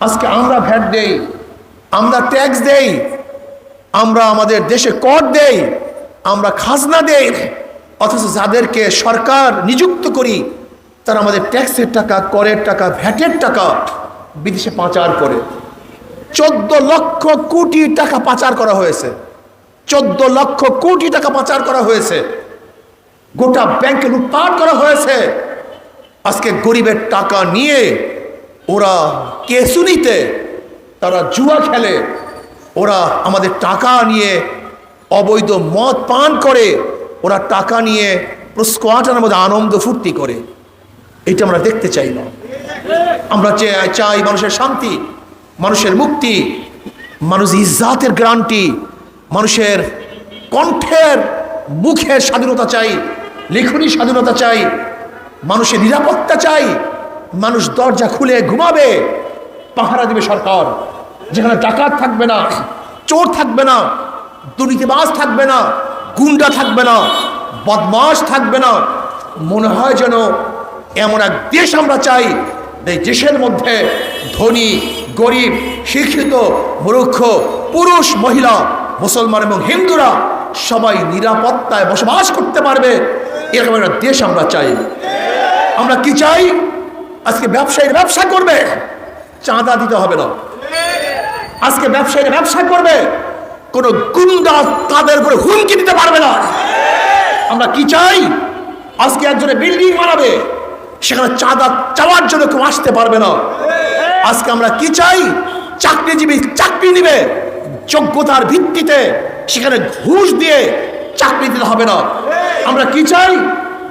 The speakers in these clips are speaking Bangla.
আজকে আমরা ভ্যাট দেই, আমরা ট্যাক্স দেই, আমরা আমাদের দেশে কর দেই, আমরা খাজনা দেই, অথচ যাদেরকে সরকার নিযুক্ত করি, তারা আমাদের ট্যাক্সের টাকা, করের টাকা, ভ্যাটের টাকা বিদেশে পাচার করে। চোদ্দ লক্ষ কোটি টাকা পাচার করা হয়েছে। চোদ্দ লক্ষ কোটি টাকা পাচার করা হয়েছে। গোটা ব্যাংকে লুটপাট করা হয়েছে। আজকে গরিবের টাকা নিয়ে ওরা কেসুনিতে তারা জুয়া খেলে। ওরা আমাদের টাকা নিয়ে অবৈধ মদ পান করে। ওরা টাকা নিয়ে স্কোয়াটার মধ্যে আনন্দ ফুর্তি করে। এটা আমরা দেখতে চাই না। আমরা চাই মানুষের শান্তি, মানুষের মুক্তি, মানুষ ইজ্জাতের গ্রান্টি মানুষের কণ্ঠের, মুখের স্বাধীনতা চাই, লেখনী স্বাধীনতা চাই, মানুষের নিরাপত্তা চাই। মানুষ দরজা খুলে ঘুমাবে, পাহারা দিবে সরকার। যেখানে ডাকাত থাকবে না, চোর থাকবে না, দুর্নীতিবাজ থাকবে না, গুন্ডা থাকবে না বদমাস থাকবে না। মনে হয় যেন এমন এক দেশ আমরা চাই দেশের মধ্যে ধনী, গরিব, শিক্ষিত, মূর্খ, পুরুষ, মহিলা, মুসলমান এবং হিন্দুরা সবাই নিরাপত্তায় বসবাস করতে পারবে। এরকম একটা দেশ আমরা চাই। আমরা কি চাই? আজকে ব্যবসায়ীর ব্যবসা করবে। চাঁদা দিতে হবে না। আজকে ব্যবসায়ীরা ব্যবসা করবে। কোনো গুন্ডা তাদের উপরে হুমকি দিতে পারবে না। আমরা কি চাই? আজকে একজনে বিল্ডিং বানাবে। সেখানে চাঁদা চাওয়ার জন্য কেউ আসতে পারবে না। আজকে আমরা কি চাই? চাকরিজীবী চাকরি নিবে। যোগ্যতার ভিত্তিতে সেখানে ঘুষ দিয়ে চাকরি দিতে হবে না। আমরা কি চাই?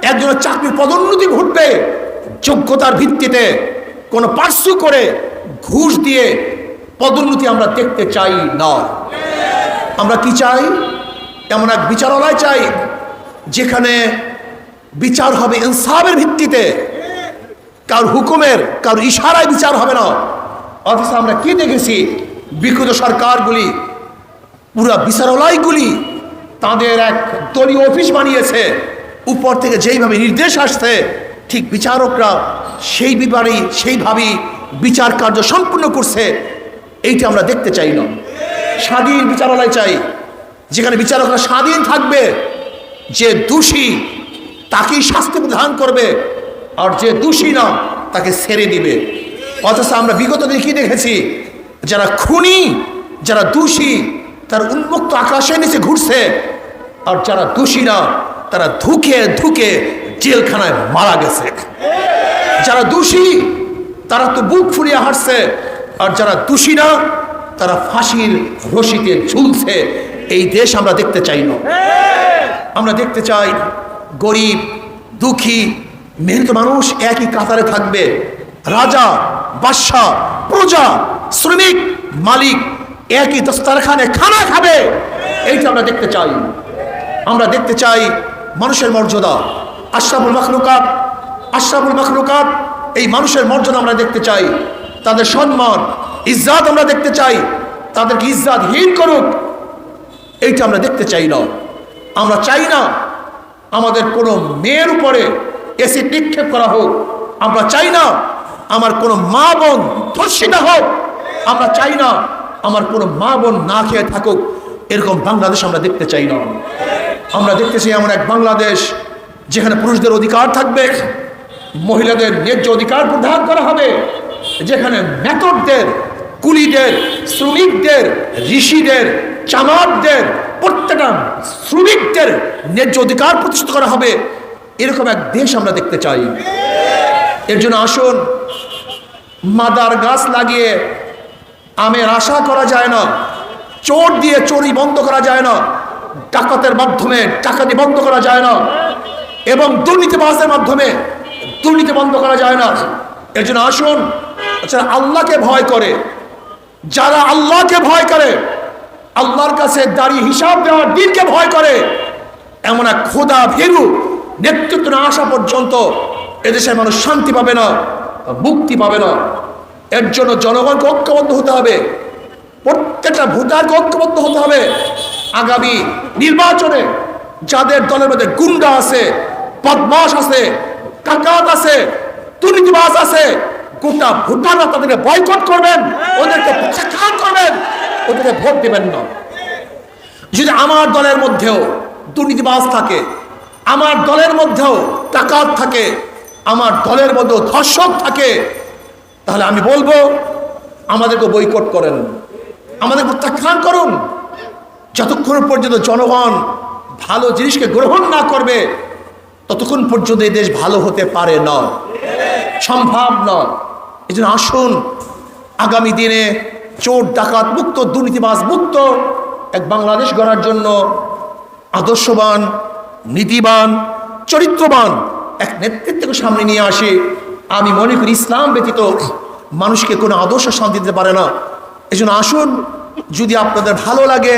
একজনের চাকরির পদোন্নতি ঘটবে। যোগ্যতার ভিত্তিতে কোনো পার্শ্ব করে ঘুষ দিয়ে পদোন্নতি আমরা দেখতে চাই না। আমরা কি চাই? এমন এক বিচারালয় চাই যেখানে বিচার হবে ইনসাফের ভিত্তিতে। কার হুকুমের কার ইশারায় বিচার হবে না। অথচ আমরা কি দেখেছি বিগত সরকারগুলি, পুরা বিচারালয়গুলি তাদের এক দলীয় অফিস বানিয়েছে। উপর থেকে যেইভাবে নির্দেশ আসছে ঠিক বিচারকরা সেই বিবারেই সেইভাবেই বিচার কার্য সম্পূর্ণ করছে, এইটা আমরা দেখতে চাই না। স্বাধীন বিচারালয় চাই, যেখানে বিচারকরা স্বাধীন থাকবে, যে দোষী তাকেই শাস্তি প্রদান করবে, আর যে দোষী না, তাকে ছেড়ে দিবে। অথচ আমরা বিগত কি দেখেছি? যারা খুনি, যারা দোষী, তারা উন্মুক্ত আকাশের নিচে ঘুরছে, আর যারা দোষী না, তারা ধুকে ধুকে জেলখানায় মারা গেছে। যারা দোষী, তারা তো বুক ফুলিয়ে হাঁটছে। আর যারা দোষী না, তারা ফাঁসির রশিতে ঝুলছে। এই দেশ আমরা দেখতে চাই না। আমরা দেখতে চাই গরিব, দুঃখী, মেহনত মানুষ একই কাতারে থাকবে। রাজা, বাদশাহ, প্রজা, শ্রমিক, মালিক একই দস্তারখানে খানা খাবে। এইটা আমরা দেখতে চাই। আমরা দেখতে চাই মানুষের মর্যাদা। আশরাফুল মখলুকাত আশরাফুল মখলুকাত, এই মানুষের মর্যাদা আমরা দেখতে চাই, তাদের সম্মান, ইজ্জাত আমরা দেখতে চাই, তাদেরকে ইজ্জাতহীন করুক, এইটা আমরা দেখতে চাই না। আমরা চাই না আমাদের কোনো মেয়ের উপরে এসিড নিক্ষেপ করা হোক। আমরা চাই না আমার কোনো মা বোন ধর্ষিতা হোক। আমরা চাই না আমার কোনো মা বোন না খেয়ে থাকুক। এরকম বাংলাদেশ আমরা দেখতে চাই না। আমরা দেখতে চাই এমন এক বাংলাদেশ যেখানে পুরুষদের অধিকার থাকবে, মহিলাদের ন্যায্য অধিকার প্রদান করা হবে, যেখানে মেথডদের কুলিদের, শ্রমিকদের, ঋষিদের, চামারদের, প্রত্যেকটা শ্রমিকদের ন্যায্য অধিকার প্রতিষ্ঠিত করা হবে। এরকম এক দেশ আমরা দেখতে চাই। এর জন্য আসুন, মাদার গাছ লাগিয়ে আমের আশা করা যায় না, চোর দিয়ে চুরি বন্ধ করা যায় না, ডাকাতের মাধ্যমে ডাকাতি বন্ধ করা যায় না। এবং দুর্নীতিবাজের মাধ্যমে দুর্নীতি বন্ধ করা যায় না। এর জন্য আসুন যারা আল্লাহকে ভয় করে। যারা আল্লাহকে ভয় করে, আল্লাহর কাছে দাঁড়িয়ে হিসাব দেওয়ার দিনকে ভয় করে, এমন এক খোদা ভেরু নেতৃত্ব না আসা পর্যন্ত এদেশের মানুষ শান্তি পাবে না, মুক্তি পাবে না। এর জন্য জনগণকে ঐক্যবদ্ধ হতে হবে। প্রত্যেকটা ভোটারকে ঐক্যবদ্ধ হতে হবে। আগামী নির্বাচনে যাদের দলের মধ্যে গুন্ডা আছে বদমাস আছে, কাকাত আছে দুর্নীতিবাজ আছে। গোটা ভোটাররা তাদেরকে বয়কট করবেন, ওদেরকে প্রত্যাখ্যান করবেন, ওদেরকে ভোট দেবেন না। যদি আমার দলের মধ্যেও দুর্নীতিবাজ থাকে, আমার দলের মধ্যেও টাকাত থাকে, আমার দলের মধ্যেও ধর্ষক থাকে, তাহলে আমি বলব, আমাদেরকে বৈকট করেন আমাদের প্রত্যাখ্যান করুন। যতক্ষণ পর্যন্ত জনগণ ভালো জিনিসকে গ্রহণ না করবে ততক্ষণ পর্যন্ত এই দেশ ভালো হতে পারে না সম্ভব নয়। এই জন্য আসুন, আগামী দিনে চোর, ডাকাত, মুক্ত, দুর্নীতিবাজ, মুক্ত এক বাংলাদেশ গড়ার জন্য আদর্শবান, নীতিবান, চরিত্রবান এক নেতৃত্বকে সামনে নিয়ে আসে। আমি মনে করি ইসলাম ব্যতীত মানুষকে কোনো আদর্শ শান্তি দিতে পারে না। এই আসুন, যদি আপনাদের ভালো লাগে,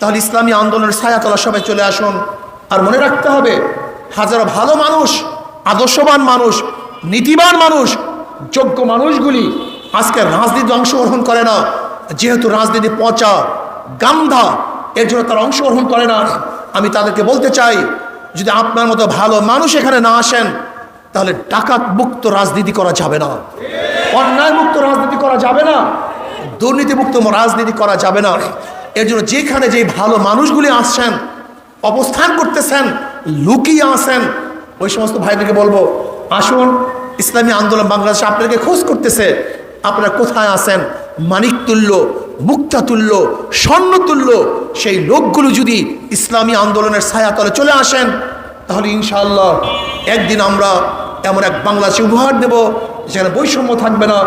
তাহলে ইসলামী আন্দোলনের ছায়াতলা সবাই চলে আসুন। আর মনে রাখতে হবে হাজারো ভালো মানুষ, আদর্শবান মানুষ, নীতিবান মানুষ, যোগ্য মানুষগুলি আজকে রাজনীতি অংশগ্রহণ করে না। যেহেতু রাজনীতি পচা, গান্ধা, এর জন্য তারা অংশগ্রহণ করে না। আমি তাদেরকে বলতে চাই, যদি আপনার মতো ভালো মানুষ এখানে না আসেন, তাহলে ডাকাত মুক্ত রাজনীতি করা যাবে না। অন্যায় মুক্ত রাজনীতি করা যাবে না। দুর্নীতিমুক্ত রাজনীতি করা যাবে না। এর জন্য যেখানে যে ভালো মানুষগুলি আসছেন, অবস্থান করতেছেন লুকিয়ে আসেন ওই সমস্ত ভাইদেরকে বলব, আসুন, ইসলামী আন্দোলন বাংলাদেশে আপনাকে খোঁজ করতেছে, আপনারা কোথায় আছেন? মানিক তুল্য, মুক্তা তুল্য, স্বর্ণ তুল্য, সেই লোকগুলো যদি ইসলামী আন্দোলনের ছায়াতলে চলে আসেন, তাহলে ইনশাআল্লাহ একদিন আমরা এমন এক বাংলাদেশে উপহার দেব, যেখানে বৈষম্য থাকবে না,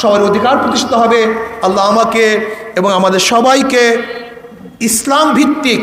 সবার অধিকার প্রতিষ্ঠিত হবে। আল্লাহ আমাকে এবং আমাদের সবাইকে ইসলাম ভিত্তিক